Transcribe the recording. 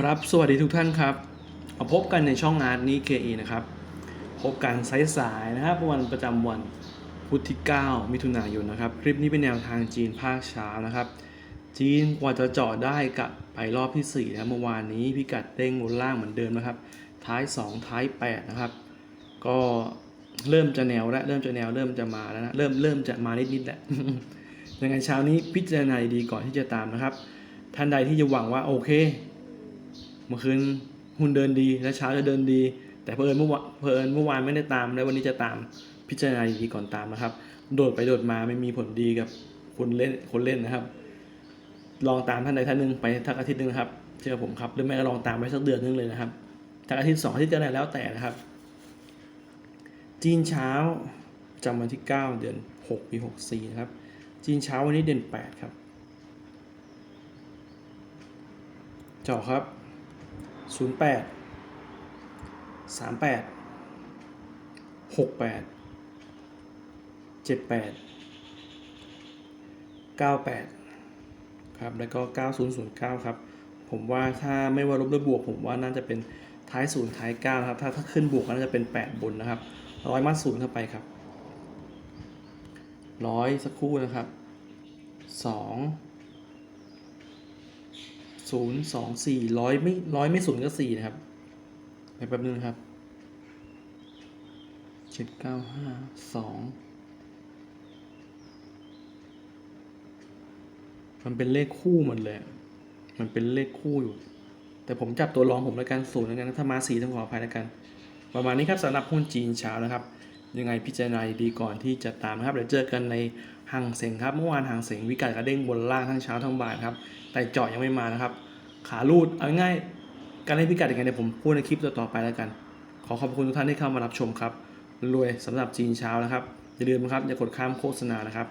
ครับสวัสดีทุกท่านครับมาพบกันในช่องอาร์ตนี้เคอีนะครับ พบกันสายๆนะครับวันประจำวันพุธที่ 9 มิถุนายนนะครับ คลิปนี้เป็นแนวทางจีนภาคเช้านะครับ จีนกว่าจะเจาะได้กับไปรอบที่4นะเมื่อวานนี้พิกัดเด้งบนล่างเหมือนเดิมนะครับ ท้าย 2 ท้าย 8 นะครับ ก็เริ่มจะแนวแล้วเริ่มจะแนวเริ่มจะมาแล้วนะเริ่มเริ่มจะมานิดๆแหละยังไงเช้านี้พิจารณาดีก่อนที่จะตามนะครับท่านใดที่จะหวังว่าโอเค เมื่อคืนหุ้นเดินดีและเช้าจะเดินดี แต่เพอเอิญเมื่อวานเพอเอิญเมื่อวานไม่ได้ตาม และวันนี้จะตามพิจารณาดีก่อนตามนะครับ โดดไปโดดมาไม่มีผลดีกับคนเล่นคนเล่นนะครับ ลองตามท่านใดท่านหนึ่งไปทักอาทิตย์หนึ่งนะครับเชื่อผมครับหรือไม่ก็ลองตามไปสักเดือนนึงเลยนะครับทักอาทิตย์สองอาทิตย์ก็ได้แล้วแต่นะครับ จีนเช้าจำวันที่ 9 เดือน6ปี64นะครับ จีนเช้าวันนี้เด่น8ครับ เจาะครับ08 38 68 78 98ครับ แล้วก็9009ครับ ผมว่าถ้าไม่ว่าลบหรือบวก ผมว่าน่าจะเป็นท้าย0ท้าย9ครับ ถ้าถ้าขึ้นบวกก็น่าจะเป็น8บนนะครับร้อยมัดศูนย์เข้าไปครับร้อยสักครู่นะครับสอง ศูนย์สองสี่ร้อยไม่ร้อยไม่ศูนย์ก็สี่นะครับไปแป๊บนึงครับเจ็ดเก้าห้าสองมันเป็นเลขคู่หมดเลย มันเป็นเลขคู่อยู่ แต่ผมจับตัวรองผมแล้วกันศูนย์แล้วกันถ้ามาสี่ต้องขออภัยแล้วกัน ประมาณนี้ครับสำหรับหุ้นจีนเช้านะครับ ยังไงพิจารณาดีก่อนที่จะตามนะครับเดี๋ยวเจอกันใน หางเสงครับเมื่อวานหางเสงวิกัดกระเด้งบนล่างทั้งเช้าทั้งบ่ายครับแต่เจาะยังไม่มานะครับ ขาลูดเอาง่ายการเล่นพิกัดยังไงเดี๋ยวผมพูดในคลิปต่อๆไปแล้วกัน ขอขอบคุณทุกท่านที่เข้ามารับชมครับรวยสำหรับจีนเช้านะครับอย่าลืมนะครับอย่ากดข้ามโฆษณานะครับ